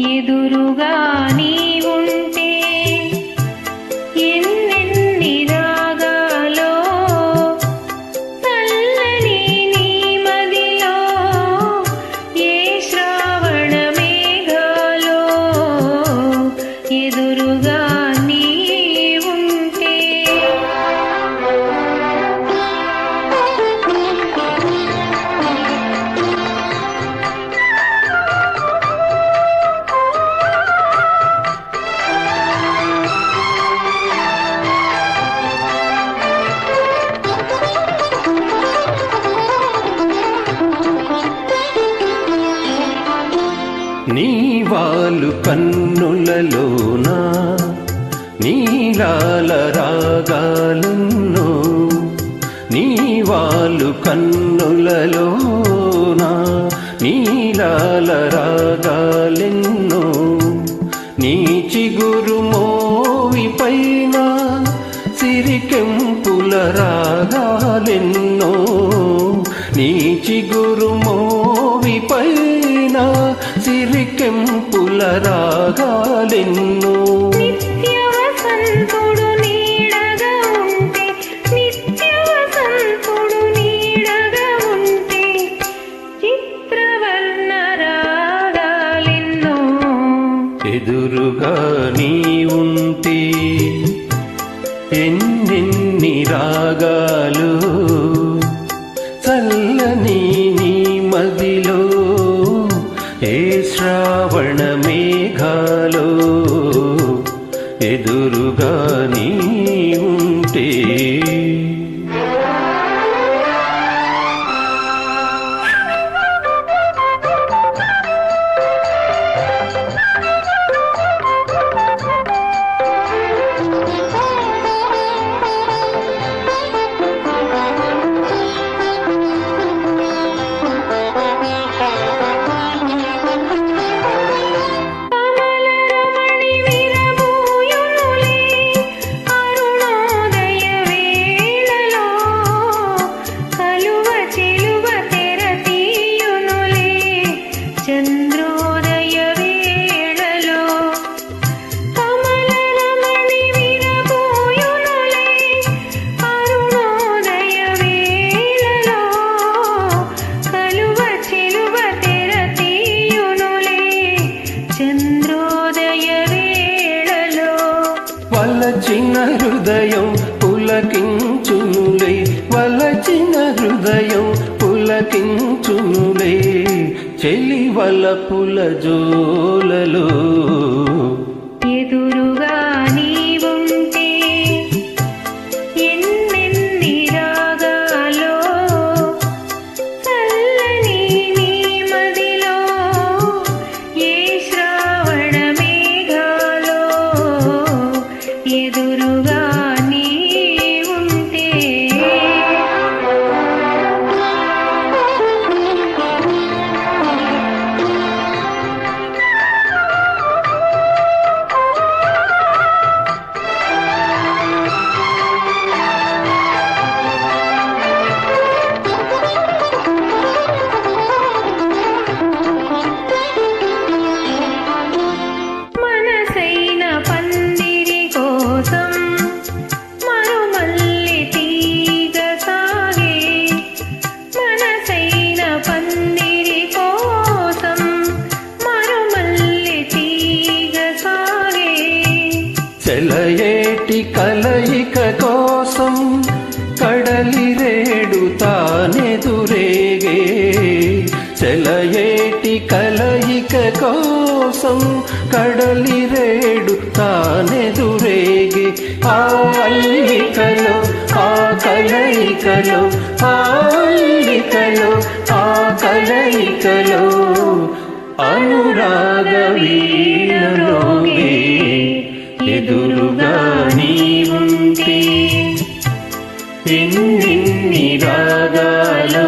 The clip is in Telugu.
ఎదురుగా నీవుంటే నీవాలు వాళ్ళు కన్నులలోన నీలాల రాగాలున్నో. నీవాలు వాళ్ళు కన్నులలోన నీలాల రాగాలెన్నో. నీ చిగురు మోవి పైన సిరికెంపుల రాగాలెన్నో. నీ చిగురు చిత్రవర్ణ రాగాలెన్నో ఎదురుగా నీ ఉంటే ఎన్నెన్ని రాగాలు శ్రావణ మేఘాలో ఎదురుగా నీ ఉంటే వలచిన హృదయం పులకించునులే వలచిన హృదయం పులకించునులే చెలి వలపుల జోలలో ఎదురుగా కోసం కడలి రేడు తానెదురేగే ఆ అల్లికలో ఆ కలయికలో ఆ అల్లికలో ఆ కలయికలో అనురాగ వీణలోగే ఎదురుగా నీ ఉంటే ఎన్ని రాగాలో